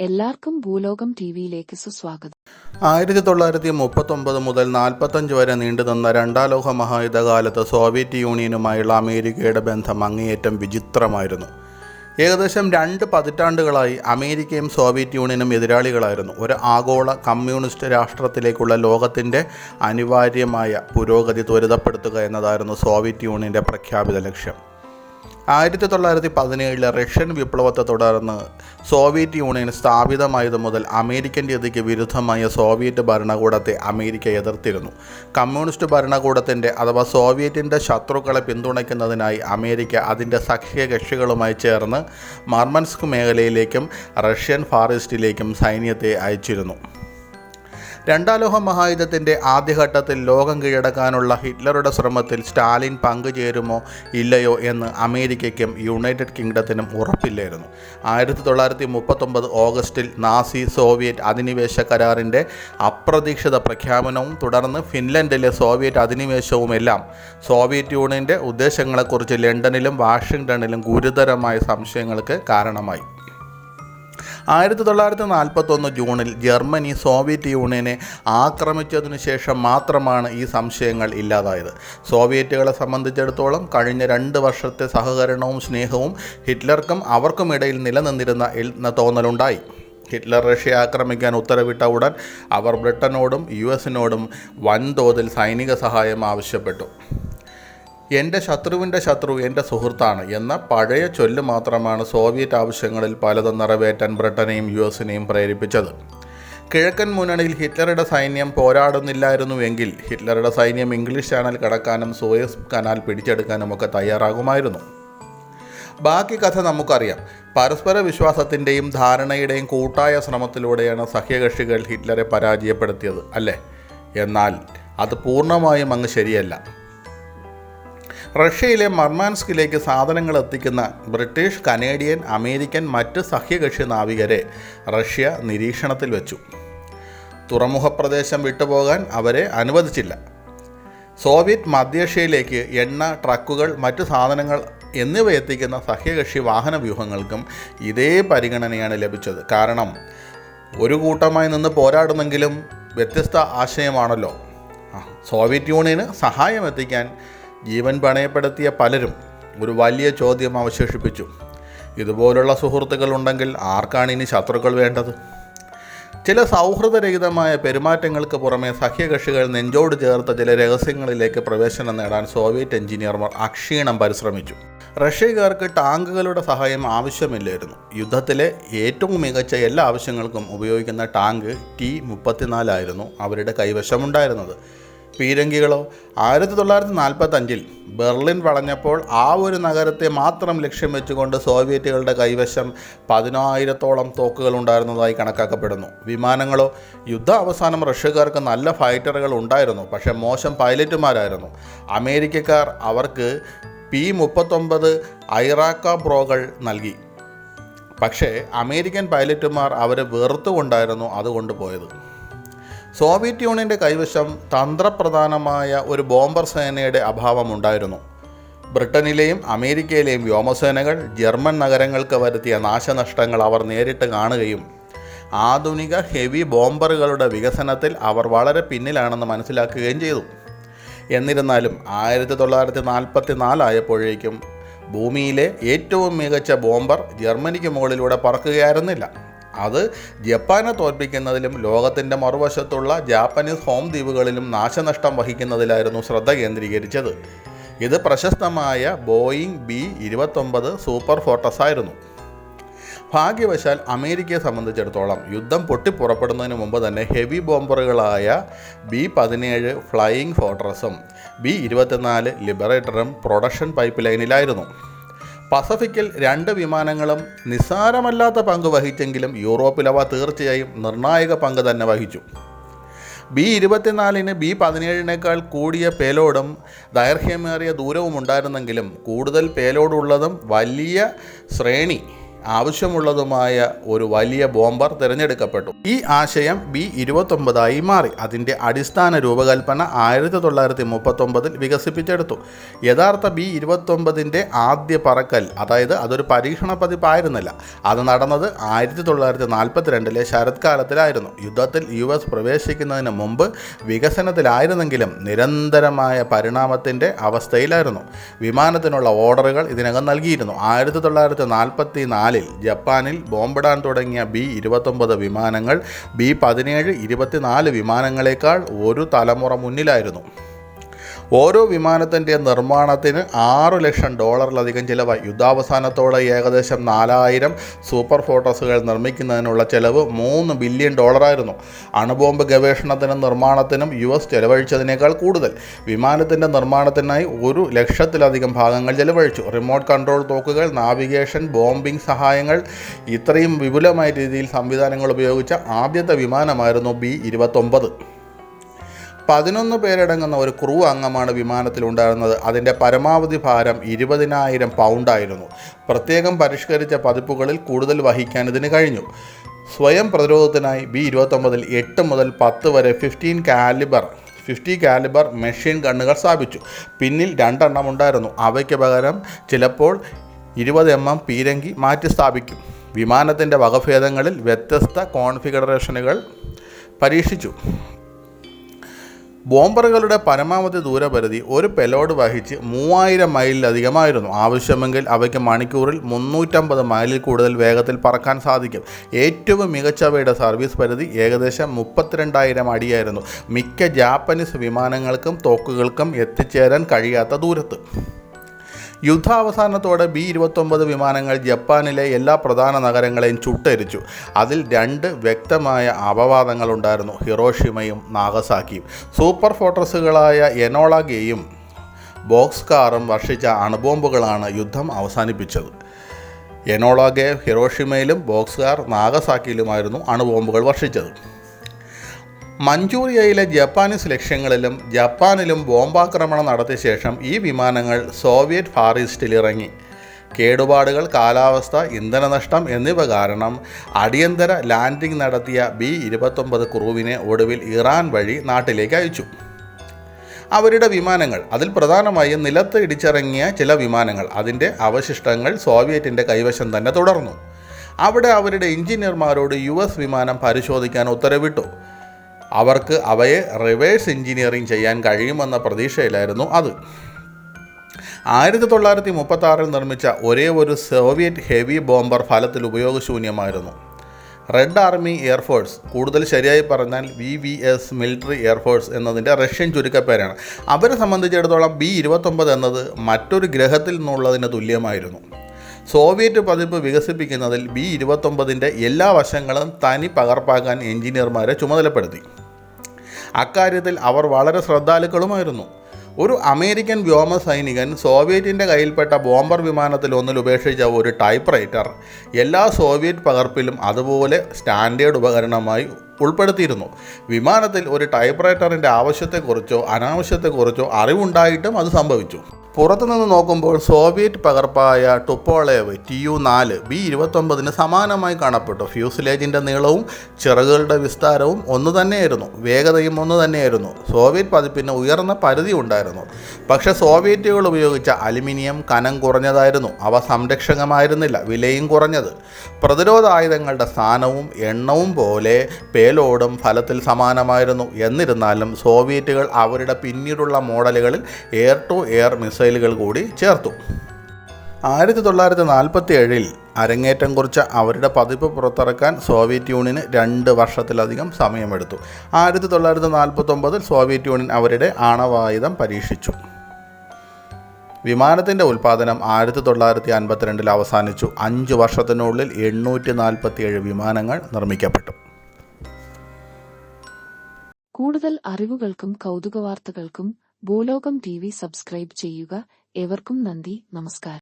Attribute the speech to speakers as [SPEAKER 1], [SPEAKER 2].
[SPEAKER 1] എല്ലാവർക്കും ഭൂലോകം ടിവിയിലേക്ക് സുസ്വാഗതം.
[SPEAKER 2] ആയിരത്തി തൊള്ളായിരത്തി മുപ്പത്തൊമ്പത് മുതൽ നാൽപ്പത്തഞ്ച് വരെ നീണ്ടുനിന്ന രണ്ടാം ലോക മഹായുദ്ധകാലത്ത് സോവിയറ്റ് യൂണിയനുമായുള്ള അമേരിക്കയുടെ ബന്ധം അങ്ങേയറ്റം വിചിത്രമായിരുന്നു. ഏകദേശം രണ്ട് പതിറ്റാണ്ടുകളായി അമേരിക്കയും സോവിയറ്റ് യൂണിയനും എതിരാളികളായിരുന്നു. ഒരു ആഗോള കമ്മ്യൂണിസ്റ്റ് രാഷ്ട്രത്തിലേക്കുള്ള ലോകത്തിന്റെ അനിവാര്യമായ പുരോഗതി ത്വരിതപ്പെടുത്തുക എന്നതായിരുന്നു സോവിയറ്റ് യൂണിയന്റെ പ്രഖ്യാപിത ലക്ഷ്യം. ആയിരത്തി തൊള്ളായിരത്തി പതിനേഴിലെ റഷ്യൻ വിപ്ലവത്തെ തുടർന്ന് സോവിയറ്റ് യൂണിയൻ സ്ഥാപിതമായത് മുതൽ അമേരിക്കൻ രീതിക്ക് വിരുദ്ധമായ സോവിയറ്റ് ഭരണകൂടത്തെ അമേരിക്ക എതിർത്തിരുന്നു. കമ്മ്യൂണിസ്റ്റ് ഭരണകൂടത്തിന്റെ അഥവാ സോവിയറ്റിന്റെ ശത്രുക്കളെ പിന്തുണയ്ക്കുന്നതിനായി അമേരിക്ക അതിന്റെ സഖ്യകക്ഷികളുമായി ചേർന്ന് മർമൻസ്ക് മേഖലയിലേക്കും റഷ്യൻ ഫാറിസ്റ്റിലേക്കും സൈന്യത്തെ അയച്ചിരുന്നു. രണ്ടാം ലോക മഹായുദ്ധത്തിന്റെ ആദ്യഘട്ടത്തിൽ ലോകം കീഴടക്കാനുള്ള ഹിറ്റ്ലറുടെ ശ്രമത്തിൽ സ്റ്റാലിൻ പങ്കുചേരുമോ ഇല്ലയോ എന്ന് അമേരിക്കയ്ക്കും യുണൈറ്റഡ് കിങ്ഡത്തിനും ഉറപ്പില്ലായിരുന്നു. ആയിരത്തി തൊള്ളായിരത്തി മുപ്പത്തൊമ്പത് ഓഗസ്റ്റിൽ നാസി സോവിയറ്റ് അധിനിവേശ കരാറിന്റെ അപ്രതീക്ഷിത പ്രഖ്യാപനവും തുടർന്ന് ഫിൻലൻഡിലെ സോവിയറ്റ് അധിനിവേശവുമെല്ലാം സോവിയറ്റ് യൂണിയന്റെ ഉദ്ദേശങ്ങളെക്കുറിച്ച് ലണ്ടനിലും വാഷിങ്ടണിലും ഗുരുതരമായ സംശയങ്ങൾക്ക് കാരണമായി. ആയിരത്തി തൊള്ളായിരത്തി നാൽപ്പത്തൊന്ന് ജൂണിൽ ജർമ്മനി സോവിയറ്റ് യൂണിയനെ ആക്രമിച്ചതിനു ശേഷം മാത്രമാണ് ഈ സംശയങ്ങൾ ഇല്ലാതായത്. സോവിയറ്റുകളെ സംബന്ധിച്ചിടത്തോളം കഴിഞ്ഞ രണ്ട് വർഷത്തെ സഹകരണവും സ്നേഹവും ഹിറ്റ്ലർക്കും അവർക്കുമിടയിൽ നിലനിന്നിരുന്ന എന്ന തോന്നലുണ്ടായി. ഹിറ്റ്ലർ റഷ്യ ആക്രമിക്കാൻ ഉത്തരവിട്ട ഉടൻ അവർ ബ്രിട്ടനോടും യു എസിനോടും വൻതോതിൽ സൈനിക സഹായം ആവശ്യപ്പെട്ടു. എന്റെ ശത്രുവിന്റെ ശത്രു എന്റെ സുഹൃത്താണ് എന്ന പഴയ ചൊല്ല് മാത്രമാണ് സോവിയറ്റ് ആവശ്യങ്ങളിൽ പലതും നിറവേറ്റാൻ ബ്രിട്ടനെയും യു എസിനെയും പ്രേരിപ്പിച്ചത്. കിഴക്കൻ മുന്നണിയിൽ ഹിറ്റ്ലറുടെ സൈന്യം പോരാടുന്നില്ലായിരുന്നുവെങ്കിൽ ഹിറ്റ്ലറുടെ സൈന്യം ഇംഗ്ലീഷ് ചാനൽ കടക്കാനും സോയസ് കനാൽ പിടിച്ചെടുക്കാനും ഒക്കെ തയ്യാറാകുമായിരുന്നു. ബാക്കി കഥ നമുക്കറിയാം. പരസ്പര വിശ്വാസത്തിന്റെയും ധാരണയുടെയും കൂട്ടായ ശ്രമത്തിലൂടെയാണ് സഖ്യകക്ഷികൾ ഹിറ്റ്ലറെ പരാജയപ്പെടുത്തിയത് അല്ലേ? എന്നാൽ അത് പൂർണമായും അങ്ങ് ശരിയല്ല. റഷ്യയിലെ മർമാൻസ്കിലേക്ക് സാധനങ്ങൾ എത്തിക്കുന്ന ബ്രിട്ടീഷ് കനേഡിയൻ അമേരിക്കൻ മറ്റ് സഖ്യകക്ഷി നാവികരെ റഷ്യ നിരീക്ഷണത്തിൽ വെച്ചു. തുറമുഖ പ്രദേശം വിട്ടുപോകാൻ അവരെ അനുവദിച്ചില്ല. സോവിയറ്റ് മധ്യേഷ്യയിലേക്ക് എണ്ണ ട്രക്കുകൾ മറ്റ് സാധനങ്ങൾ എന്നിവ എത്തിക്കുന്ന സഖ്യകക്ഷി വാഹന വ്യൂഹങ്ങൾക്കും ഇതേ പരിഗണനയാണ് ലഭിച്ചത്. കാരണം ഒരു കൂട്ടമായി നിന്ന് പോരാടുന്നെങ്കിലും വ്യത്യസ്ത ആശയമാണല്ലോ. സോവിയറ്റ് യൂണിയന് സഹായം എത്തിക്കാൻ ജീവൻ പണയപ്പെടുത്തിയ പലരും ഒരു വലിയ ചോദ്യം അവശേഷിപ്പിച്ചു. ഇതുപോലുള്ള സുഹൃത്തുക്കൾ ഉണ്ടെങ്കിൽ ആർക്കാണ് ഇനി ശത്രുക്കൾ വേണ്ടത്? ചില സൗഹൃദരഹിതമായ പെരുമാറ്റങ്ങൾക്ക് പുറമെ സഖ്യകക്ഷികൾ നെഞ്ചോട് ചേർത്ത ചില രഹസ്യങ്ങളിലേക്ക് പ്രവേശനം നേടാൻ സോവിയറ്റ് എഞ്ചിനീയർമാർ അക്ഷീണം പരിശ്രമിച്ചു. റഷ്യക്കാർക്ക് ടാങ്കുകളുടെ സഹായം ആവശ്യമില്ലായിരുന്നു. യുദ്ധത്തിലെ ഏറ്റവും മികച്ച എല്ലാ ആവശ്യങ്ങൾക്കും ഉപയോഗിക്കുന്ന ടാങ്ക് ടി മുപ്പത്തിനാലായിരുന്നു അവരുടെ കൈവശമുണ്ടായിരുന്നത്. പീരങ്കികളോ? ആയിരത്തി തൊള്ളായിരത്തി നാൽപ്പത്തഞ്ചിൽ ബെർലിൻ വളഞ്ഞപ്പോൾ ആ ഒരു നഗരത്തെ മാത്രം ലക്ഷ്യം വെച്ചുകൊണ്ട് സോവിയറ്റുകളുടെ കൈവശം പതിനായിരത്തോളം തോക്കുകൾ ഉണ്ടായിരുന്നതായി കണക്കാക്കപ്പെടുന്നു. വിമാനങ്ങളോ? യുദ്ധ അവസാനം റഷ്യക്കാർക്ക് നല്ല ഫൈറ്ററുകൾ ഉണ്ടായിരുന്നു പക്ഷേ മോശം പൈലറ്റുമാരായിരുന്നു. അമേരിക്കക്കാർ അവർക്ക് പി മുപ്പത്തൊമ്പത് ഐറാക്ക ബ്രോകൾ നൽകി. പക്ഷേ അമേരിക്കൻ പൈലറ്റുമാർ അവരെ വെറുത്തുകൊണ്ടായിരുന്നു അതുകൊണ്ട് പോയത്. സോവിയറ്റ് യൂണിയന്റെ കൈവശം തന്ത്രപ്രധാനമായ ഒരു ബോംബർ സേനയുടെ അഭാവമുണ്ടായിരുന്നു. ബ്രിട്ടനിലെയും അമേരിക്കയിലെയും വ്യോമസേനകൾ ജർമ്മൻ നഗരങ്ങൾക്ക് വരുത്തിയ നാശനഷ്ടങ്ങൾ അവർ നേരിട്ട് കാണുകയും ആധുനിക ഹെവി ബോംബറുകളുടെ വികസനത്തിൽ അവർ വളരെ പിന്നിലാണെന്ന് മനസ്സിലാക്കുകയും ചെയ്തു. എന്നിരുന്നാലും ആയിരത്തി തൊള്ളായിരത്തി നാൽപ്പത്തി നാലായപ്പോഴേക്കും ഭൂമിയിലെ ഏറ്റവും മികച്ച ബോംബർ ജർമ്മനിക്ക് മുകളിലൂടെ പറക്കുകയായിരുന്നില്ല. അത് ജപ്പാനെ തോൽപ്പിക്കുന്നതിലും ലോകത്തിന്റെ മറുവശത്തുള്ള ജാപ്പനീസ് ഹോം ദ്വീപുകളിലും നാശനഷ്ടം വഹിക്കുന്നതിലായിരുന്നു ശ്രദ്ധ കേന്ദ്രീകരിച്ചത്. ഇത് പ്രശസ്തമായ ബോയിങ് ബി ഇരുപത്തൊമ്പത് സൂപ്പർ ഫോർട്ടസ് ആയിരുന്നു. ഭാഗ്യവശാൽ അമേരിക്കയെ സംബന്ധിച്ചിടത്തോളം യുദ്ധം പൊട്ടിപ്പുറപ്പെടുന്നതിന് മുമ്പ് തന്നെ ഹെവി ബോംബറുകളായ ബി പതിനേഴ് ഫ്ലൈയിങ് ഫോർട്രസും ബി ഇരുപത്തിനാല് ലിബറേറ്ററും പ്രൊഡക്ഷൻ പൈപ്പ് ലൈനിലായിരുന്നു. പസഫിക്കിൽ രണ്ട് വിമാനങ്ങളും നിസ്സാരമല്ലാത്ത പങ്ക് വഹിച്ചെങ്കിലും യൂറോപ്പിൽ അവ തീർച്ചയായും നിർണായക പങ്ക് തന്നെ വഹിച്ചു. ബി ഇരുപത്തിനാലിന് ബി പതിനേഴിനേക്കാൾ കൂടിയ പേലോഡും ദൈർഘ്യമേറിയ ദൂരവും ഉണ്ടായിരുന്നെങ്കിലും കൂടുതൽ പേലോഡുള്ളതും വലിയ ശ്രേണി ആവശ്യമുള്ളതുമായ ഒരു വലിയ ബോംബർ തിരഞ്ഞെടുക്കപ്പെട്ടു. ഈ ആശയം ബി ഇരുപത്തൊമ്പതായി മാറി. അതിന്റെ അടിസ്ഥാന രൂപകൽപ്പന ആയിരത്തി തൊള്ളായിരത്തി മുപ്പത്തൊമ്പതിൽ വികസിപ്പിച്ചെടുത്തു. യഥാർത്ഥ ബി ഇരുപത്തൊമ്പതിന്റെ ആദ്യ പറക്കൽ അതായത് അതൊരു പരീക്ഷണ പതിപ്പായിരുന്നില്ല. അത് നടന്നത് ആയിരത്തി തൊള്ളായിരത്തി നാൽപ്പത്തിരണ്ടിലെ ശരത്കാലത്തിലായിരുന്നു യുദ്ധത്തിൽ യു എസ് പ്രവേശിക്കുന്നതിന് മുമ്പ് വികസനത്തിലായിരുന്നെങ്കിലും നിരന്തരമായ പരിണാമത്തിന്റെ അവസ്ഥയിലായിരുന്നു. വിമാനത്തിനുള്ള ഓർഡറുകൾ ഇതിനകം നൽകിയിരുന്നു. ആയിരത്തി തൊള്ളായിരത്തി നാൽപ്പത്തി നാലിൽ ജപ്പാനിൽ ബോംബിടാൻ തുടങ്ങിയ ബി ഇരുപത്തൊമ്പത് വിമാനങ്ങൾ ബി പതിനേഴ് ഇരുപത്തിനാല് വിമാനങ്ങളെക്കാൾ ഒരു തലമുറ മുന്നിലായിരുന്നു. ഓരോ വിമാനത്തിന്റെ നിർമ്മാണത്തിന് ആറു ലക്ഷം ഡോളറിലധികം ചിലവായി. യുദ്ധാവസാനത്തോടെ ഏകദേശം നാലായിരം സൂപ്പർ ഫോട്ടോസുകൾ നിർമ്മിക്കുന്നതിനുള്ള ചെലവ് മൂന്ന് ബില്യൺ ഡോളറായിരുന്നു. അണുബോംബ് ഗവേഷണത്തിനും നിർമ്മാണത്തിനും യു എസ് ചെലവഴിച്ചതിനേക്കാൾ കൂടുതൽ. വിമാനത്തിന്റെ നിർമ്മാണത്തിനായി ഒരു ലക്ഷത്തിലധികം ഭാഗങ്ങൾ ചെലവഴിച്ചു. റിമോട്ട് കൺട്രോൾ തോക്കുകൾ നാവിഗേഷൻ ബോംബിംഗ് സഹായങ്ങൾ ഇത്രയും വിപുലമായ രീതിയിൽ സംവിധാനങ്ങൾ ഉപയോഗിച്ച ആദ്യത്തെ വിമാനമായിരുന്നു ബി ഇരുപത്തൊമ്പത്. പതിനൊന്ന് പേരടങ്ങുന്ന ഒരു ക്രൂ അംഗമാണ് വിമാനത്തിലുണ്ടായിരുന്നത്. അതിന്റെ പരമാവധി ഭാരം ഇരുപതിനായിരം പൗണ്ടായിരുന്നു പ്രത്യേകം പരിഷ്കരിച്ച പതിപ്പുകളിൽ കൂടുതൽ വഹിക്കാൻ ഇതിന് കഴിഞ്ഞു. സ്വയം പ്രതിരോധത്തിനായി ബി ഇരുപത്തൊമ്പതിൽ എട്ട് മുതൽ പത്ത് വരെ fifteen calibre fifty calibre machine ഗണ്ണുകൾ സ്ഥാപിച്ചു. പിന്നിൽ രണ്ടെണ്ണം ഉണ്ടായിരുന്നു. അവയ്ക്ക് പകരം ചിലപ്പോൾ ഇരുപത് എം എം പീരങ്കി മാറ്റി സ്ഥാപിക്കും. വിമാനത്തിന്റെ വകഭേദങ്ങളിൽ വ്യത്യസ്ത കോൺഫിഗറേഷനുകൾ പരീക്ഷിച്ചു. ബോംബറുകളുടെ പരമാവധി ദൂരപരിധി ഒരു പെലോഡ് വഹിച്ച് മൂവായിരം മൈലിലധികമായിരുന്നു. ആവശ്യമെങ്കിൽ അവയ്ക്ക് മണിക്കൂറിൽ മുന്നൂറ്റമ്പത് മൈലിൽ കൂടുതൽ വേഗത്തിൽ പറക്കാൻ സാധിക്കും. ഏറ്റവും മികച്ചവയുടെ സർവീസ് പരിധി ഏകദേശം മുപ്പത്തിരണ്ടായിരം അടിയായിരുന്നു. മിക്ക ജാപ്പനീസ് വിമാനങ്ങൾക്കും തോക്കുകൾക്കും എത്തിച്ചേരാൻ കഴിയാത്ത ദൂരത്ത്. യുദ്ധാവസാനത്തോടെ ബി ഇരുപത്തൊമ്പത് വിമാനങ്ങൾ ജപ്പാനിലെ എല്ലാ പ്രധാന നഗരങ്ങളെയും ചുട്ടരിച്ചു. അതിൽ രണ്ട് വ്യക്തമായ അപവാദങ്ങളുണ്ടായിരുന്നു. ഹിറോഷിമയും നാഗസാക്കിയും. സൂപ്പർ ഫോർട്രസുകളായ എനോള ഗെയും ബോക്സ് കാറും വർഷിച്ച അണുബോംബുകളാണ് യുദ്ധം അവസാനിപ്പിച്ചത്. എനോളാഗെ ഹിറോഷിമയിലും ബോക്സ് കാർ നാഗസാക്കിയിലുമായിരുന്നു അണുബോംബുകൾ വർഷിച്ചത്. മഞ്ചൂറിയയിലെ ജപ്പാനീസ് ലക്ഷ്യങ്ങളിലും ജപ്പാനിലും ബോംബാക്രമണം നടത്തിയ ശേഷം ഈ വിമാനങ്ങൾ സോവിയറ്റ് ഫാർ ഈസ്റ്റിൽ ഇറങ്ങി കേടുപാടുകൾ കാലാവസ്ഥ ഇന്ധനനഷ്ടം എന്നിവ കാരണം അടിയന്തര ലാൻഡിംഗ് നടത്തിയ ബി ഇരുപത്തൊമ്പത് ക്രൂവിനെ ഒടുവിൽ ഇറാൻ വഴി നാട്ടിലേക്ക് അയച്ചു. അവരുടെ വിമാനങ്ങൾ അതിൽ പ്രധാനമായും നിലത്ത് ഇടിച്ചിറങ്ങിയ ചില വിമാനങ്ങൾ അതിന്റെ അവശിഷ്ടങ്ങൾ സോവിയറ്റിന്റെ കൈവശം തന്നെ തുടർന്നു. അവിടെ അവരുടെ എഞ്ചിനീയർമാരോട് യു എസ് വിമാനം പരിശോധിക്കാൻ ഉത്തരവിട്ടു. അവർക്ക് അവയെ റിവേഴ്സ് എഞ്ചിനീയറിംഗ് ചെയ്യാൻ കഴിയുമെന്ന പ്രതീക്ഷയിലായിരുന്നു അത്. ആയിരത്തി തൊള്ളായിരത്തി മുപ്പത്തി ആറിൽ നിർമ്മിച്ച ഒരേ ഒരു സോവിയറ്റ് ഹെവി ബോംബർ ഫലത്തിൽ ഉപയോഗശൂന്യമായിരുന്നു. റെഡ് ആർമി എയർഫോഴ്സ് കൂടുതൽ ശരിയായി പറഞ്ഞാൽ V V S military air force എന്നതിന്റെ റഷ്യൻ ചുരുക്കപ്പേരാണ്. അവരെ സംബന്ധിച്ചിടത്തോളം ബി ഇരുപത്തൊമ്പത് എന്നത് മറ്റൊരു ഗ്രഹത്തിൽ നിന്നുള്ളതിന് തുല്യമായിരുന്നു. സോവിയറ്റ് പതിപ്പ് വികസിപ്പിക്കുന്നതിൽ ബി ഇരുപത്തൊമ്പതിന്റെ എല്ലാ വശങ്ങളും തനി പകർപ്പാക്കാൻ എഞ്ചിനീയർമാരെ ചുമതലപ്പെടുത്തി. അക്കാര്യത്തിൽ അവർ വളരെ ശ്രദ്ധാലുക്കളുമായിരുന്നു. ഒരു അമേരിക്കൻ വ്യോമ സൈനികൻ സോവിയറ്റിന്റെ കയ്യിൽപ്പെട്ട ബോംബർ വിമാനത്തിൽ ഒന്നിൽ ഉപേക്ഷിച്ച ഒരു ടൈപ്പ് റൈറ്റർ എല്ലാ സോവിയറ്റ് പകർപ്പിലും അതുപോലെ സ്റ്റാൻഡേർഡ് ഉപകരണമായി ഉൾപ്പെടുത്തിയിരുന്നു. വിമാനത്തിൽ ഒരു ടൈപ്പ് റൈറ്ററിന്റെ ആവശ്യത്തെക്കുറിച്ചോ അനാവശ്യത്തെക്കുറിച്ചോ അറിവുണ്ടായിട്ടും അത് സംഭവിച്ചു. പുറത്തുനിന്ന് നോക്കുമ്പോൾ സോവിയറ്റ് പകർപ്പായ ടുപ്പോളേവ് ടി യു നാല് ബി ഇരുപത്തൊമ്പതിന് സമാനമായി കാണപ്പെട്ടു. ഫ്യൂസിലേജിന്റെ നീളവും ചിറകുകളുടെ വിസ്താരവും ഒന്ന് തന്നെയായിരുന്നു. വേഗതയും ഒന്ന് തന്നെയായിരുന്നു. സോവിയറ്റ് പതിപ്പിന് ഉയർന്ന പരിധി ഉണ്ടായിരുന്നു. പക്ഷേ സോവിയറ്റുകൾ ഉപയോഗിച്ച അലുമിനിയം കനം കുറഞ്ഞതായിരുന്നു. അവ സംരക്ഷകമായിരുന്നില്ല. വിലയും കുറഞ്ഞത്. പ്രതിരോധ ആയുധങ്ങളുടെ സ്ഥാനവും എണ്ണവും പോലെ പേലോഡും ഫലത്തിൽ സമാനമായിരുന്നു. എന്നിരുന്നാലും സോവിയറ്റുകൾ അവരുടെ പിന്നീടുള്ള മോഡലുകളിൽ എയർ ടു എയർ മിസൈലുകൾ കൂടി ചേർത്തു. ആയിരത്തി തൊള്ളായിരത്തി നാൽപ്പത്തി ഏഴിൽ അരങ്ങേറ്റം കുറിച്ച അവരുടെ പതിപ്പ് പുറത്തിറക്കാൻ സോവിയറ്റ് യൂണിയന് രണ്ട് വർഷത്തിലധികം സമയമെടുത്തു. ആയിരത്തി തൊള്ളായിരത്തി നാൽപ്പത്തൊമ്പതിൽ സോവിയറ്റ് യൂണിയൻ അവരുടെ ആണവായുധം പരീക്ഷിച്ചു. വിമാനത്തിന്റെ ഉൽപ്പാദനം ആയിരത്തി തൊള്ളായിരത്തി അൻപത്തിരണ്ടിൽ അവസാനിച്ചു. അഞ്ച് വർഷത്തിനുള്ളിൽ എണ്ണൂറ്റി നാൽപ്പത്തിയേഴ് വിമാനങ്ങൾ നിർമ്മിക്കപ്പെട്ടു.
[SPEAKER 1] കൂടുതൽ അറിവുകൾക്കും കൗതുക വാർത്തകൾക്കും ഭൂലോകം ടി വി സബ്സ്ക്രൈബ് ചെയ്യുക ഏവർക്കും നന്ദി നമസ്കാരം